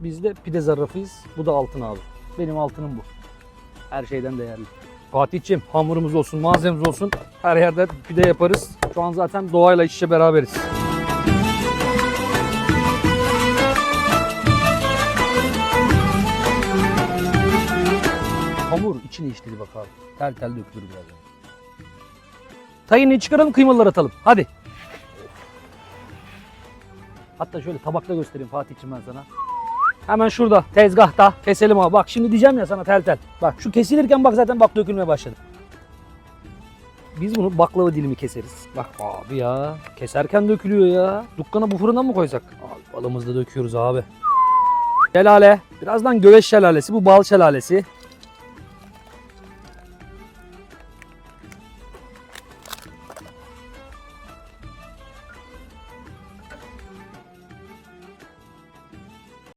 Biz de pide zarrafıyız. Bu da altın abi. Benim altınım bu. Her şeyden değerli. Fatih'ciğim hamurumuz olsun, malzememiz olsun. Her yerde pide yaparız. Şu an zaten doğayla iç içe beraberiz. Hamur içine işledi bak abi. Tel tel dökülür birazdan. Tayını çıkaralım kıymaları atalım. Hadi. Hatta şöyle tabakta göstereyim Fatih'ciğim ben sana. Hemen şurada tezgahta keselim abi. Bak şimdi diyeceğim ya sana tel tel. Bak şu kesilirken bak zaten bak dökülmeye başladı. Biz bunu baklava dilimi keseriz. Bak abi ya keserken dökülüyor ya. Dukkana bu fırına mı koysak? Abi balımızı da döküyoruz abi. Şelale. Birazdan göveç şelalesi. Bu bal şelalesi.